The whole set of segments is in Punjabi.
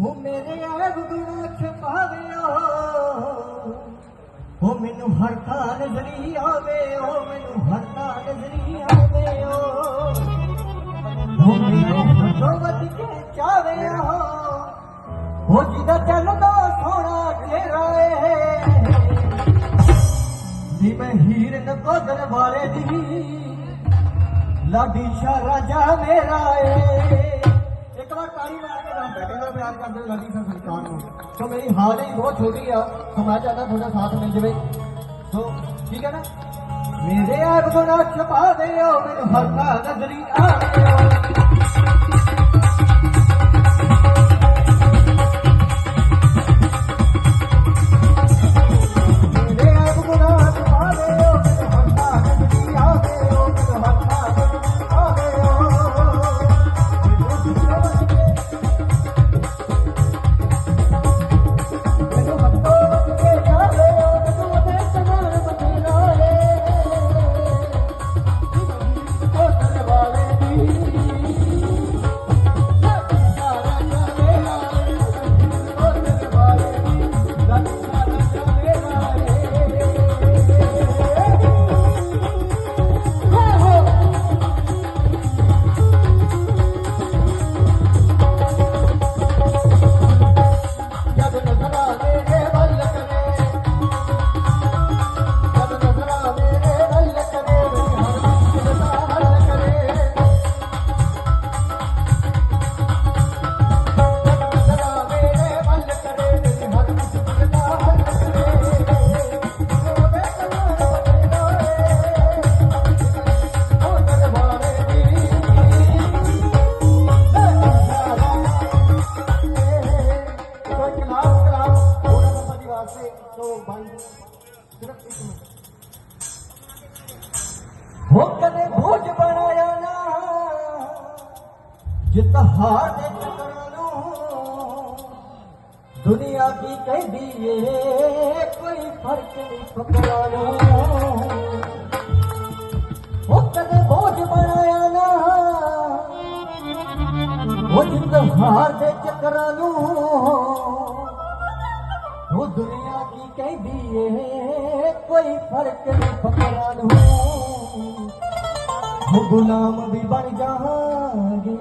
ਹੋ ਮੇਰੇ ਐਬ ਗੁਣਾ ਛਪਾਵਿਓ ਹੋ ਮੈਨੂੰ ਹਰ ਥਾਂ ਨਜ਼ਰੀ ਆਵੇ, ਹੋ ਮੈਨੂੰ ਹਰ ਥਾਂ ਨਜ਼ਰੀ ਆਵੇ, ਹੋ। ਮੈਨੂੰ ਹੱਥੋਂ ਕੇ ਚਾਵੇ, ਹੋ। ਜਿਹਦਾ ਚੱਲਦਾ ਸੋਹਣਾ ਚਿਹਰਾ ਏ। ਮੈਂ ਹੀਰ ਨਕੋਦਰ ਵਾਲੇ ਦੀ, ਲਾਡੀ ਸ਼ਾਹ ਰਾਜਾ ਮੇਰਾ ਏ। ਪਿਆਰ ਕਰਦੇ ਹੋ ਲਾਡੀ ਸ਼ਾਹ ਸਰਕਾਰ ਨੂੰ। ਸੋ ਮੇਰੀ ਹਾਲ ਹੀ ਬਹੁਤ ਛੋਟੀ ਆ, ਸੋ ਮੈਂ ਚਾਹਦਾ ਤੁਹਾਡਾ ਸਾਥ ਮਿਲ ਜਾਵੇ। ਸੋ ਠੀਕ ਹੈ ਨਾ? ਮੇਰੇ ਆਪ ਗੁਨਾਹ ਛਪਾ ਦਿਓ, ਮੈਨੂੰ ਹਰ ਥਾਂ ਨਜ਼ਰੀ ਆਵੇ ਹੋ ਕਦੇ ਭੋਜ ਬਣਾਇਆ ਨਾ। ਜਿੱਤ ਹਾਰ ਦੇ ਚੱਕਰਾਂ ਨੂੰ ਦੁਨੀਆ ਕੀ ਕਹਿੰਦੀ ਏ, ਕੋਈ ਫ਼ਰਕ ਨਹੀਂ ਫਕਰਾਂ ਨੂੰ। ਹੋ ਕਦੇ ਭੋਜ ਬਣਾਇਆ ਨਾ। ਉਹ ਜਿੰਦ ਹਾਰ ਦੇ ਚੱਕਰਾਂ ਨੂੰ ਦੁਨੀਆ ਕੀ ਕਹਿੰਦੀ ਏ? ਕੋਈ ਫ਼ਰਕ ਨਹੀਂ ਫਕਰਾਂ ਨੂੰ ਉਹ ਗੁਲਾਮ ਵੀ ਬਣ ਜਾਵਾਂਗੇ।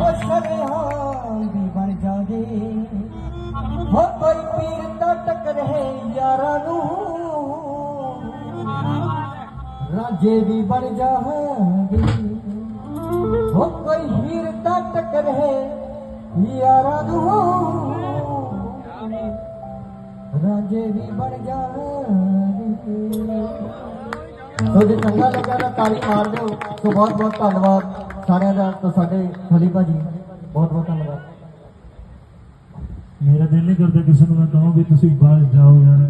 ਉਹ ਸ਼ਰਿਆਮ ਵੀ ਬਣ ਜਾਗੇ ਹੋ ਕੋਈ ਪੀਰ ਦਾ ਟੱਕਰੇ ਯਾਰਾਂ ਨੂੰ। ਰਾਜੇ ਵੀ ਬਣ ਜਾਵਾਂਗੇ। ਹੋ ਕੋਈ ਹੀਰ ਦਾ ਟਕਰੇ ਯਾਰਾਂ ਨੂੰ। ਰਾਜੇ ਵੀ ਬਣ ਜਾਣਗੇ ਸੋ ਜੇ ਚੰਗਾ ਲੱਗਾ ਤਾਂ ਤਾੜੀ ਮਾਰ ਦਿਓ। ਸੋ ਬਹੁਤ ਬਹੁਤ ਧੰਨਵਾਦ ਸਾਰਿਆਂ ਦਾ ਤੇ ਸਾਡੇ ਹਲੀ ਭਾਜੀ। ਬਹੁਤ ਬਹੁਤ ਧੰਨਵਾਦ। ਮੇਰਾ ਦਿਲ ਨਹੀਂ ਕਰਦਾ ਕਿਸੇ ਨੂੰ ਮੈਂ ਕਹਾਂ ਵੀ ਤੁਸੀਂ ਬਾਹਰ ਜਾਓ ਯਾਰ।